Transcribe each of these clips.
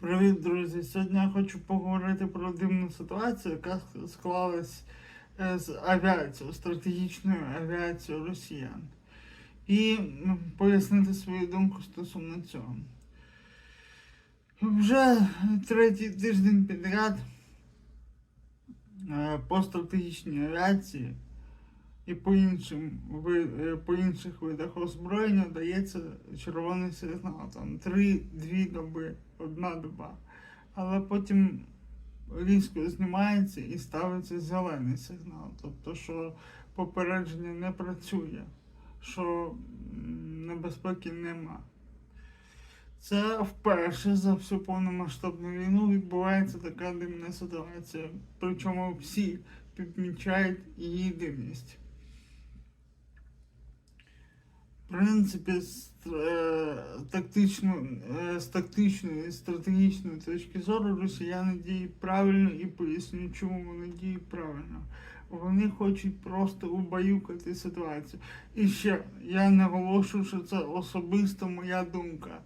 Привіт, друзі! Сьогодні я хочу поговорити про дивну ситуацію, яка склалась е, з авіацією, стратегічною авіацією росіян. І пояснити свою думку стосовно цього. Вже третій тиждень підряд е, по стратегічній авіації і по іншим е, по інших видах озброєння дається червоний сигнал. Там три-дві доби, одна доба. Але потім різко знімається і ставиться зелений сигнал. Тобто, що попередження не працює, що небезпеки нема. Це вперше за всю повномасштабну війну відбувається така дивна ситуація. Причому всі підмічають її дивність. В принципі, з, е, тактично, е, з тактичної і стратегічної точки зору росіяни діють правильно і поясню, чому вони діють правильно. Вони хочуть просто убаюкати ситуацію. І ще я наголошую, що це особисто моя думка.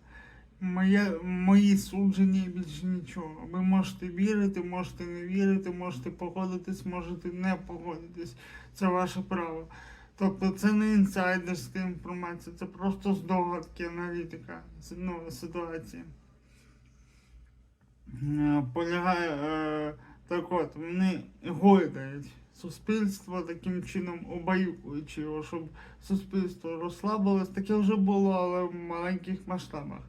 Моє, мої судження і більше нічого. Ви можете вірити, можете не вірити, можете погодитись, можете не погодитись. Це ваше право. Тобто це не інсайдерська інформація, це просто здогадки, аналітика ну, ситуації. Е, Полягає е, так от, вони гойдають суспільство таким чином обаюкуючи його, щоб суспільство розслабилось. Таке вже було, але в маленьких масштабах.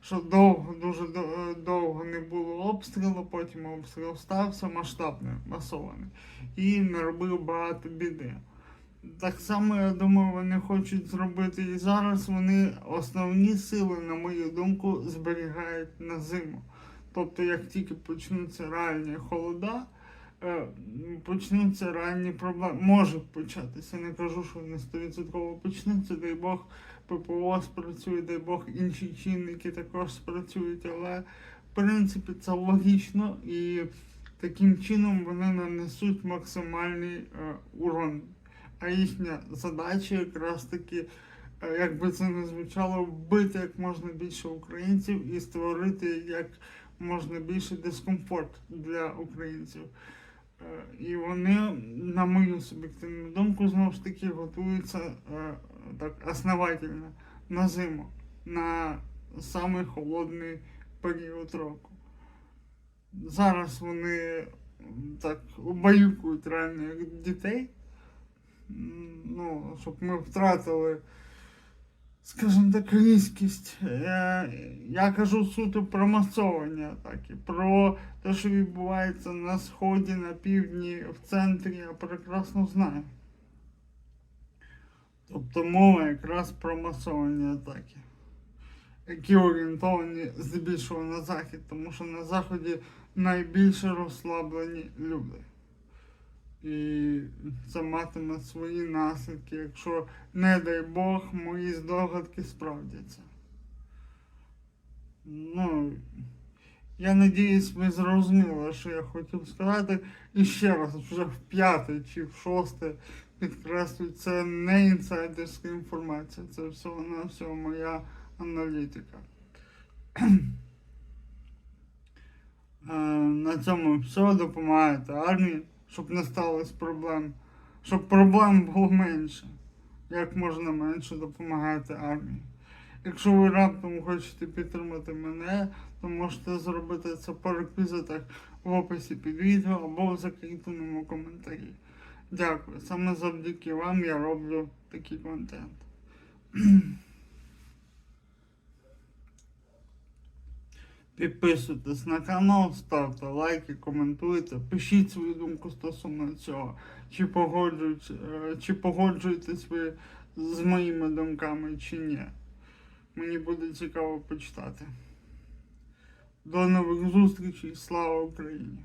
Що довго, дуже довго не було обстрілу, потім обстріл стався масштабний, масований. І наробив багато біди. Так само, я думаю, вони хочуть зробити і зараз. Вони основні сили, на мою думку, зберігають на зиму. Тобто, як тільки почнуться реальні холода, е, почнуться реальні проблеми. Можуть початися. Не кажу, що вони 100% почнуться, дай Бог, ППО спрацює, дай Бог, інші чинники також спрацюють, але в принципі це логічно і таким чином вони нанесуть максимальний е, урон. А їхня задача якраз таки, е, як би це не звучало, вбити як можна більше українців і створити як можна більше дискомфорт для українців. Е, І вони, на мою суб'єктивну думку, знову ж таки готуються е, так основательно на зиму, на самий холодний період року. Зараз вони так убаюкують реально як дітей ну, щоб ми втратили, скажімо так, різкість. Я, я кажу суто про масовання атаки, про те, що відбувається на сході, на півдні, в центрі, я прекрасно знаю. Тобто мова якраз про масовані атаки, які орієнтовані здебільшого на захід, тому що на заході найбільше розслаблені люди. І це матиме свої наслідки, якщо, не дай Бог, мої здогадки справдяться. Ну, я надіюсь, ви зрозуміли, що я хотів сказати. І ще раз, вже в п'яте чи в шосте підкреслюю, це не інсайдерська інформація, це всього на всього моя аналітика. Е, На цьому все допомагайте армії, щоб не сталося проблем, щоб проблем було менше. Як можна менше допомагати армії. Якщо ви раптом хочете підтримати мене, то можете зробити це по реквізитах в описі під відео або в закріпленому коментарі. Дякую. Саме завдяки вам я роблю такий контент. Підписуйтесь на канал, ставте лайки, коментуйте, пишіть свою думку стосовно цього. Чи погоджуєтесь, е, чи погоджуєтесь ви з моїми думками чи ні. Мені буде цікаво почитати. До нових зустрічей. Слава Україні!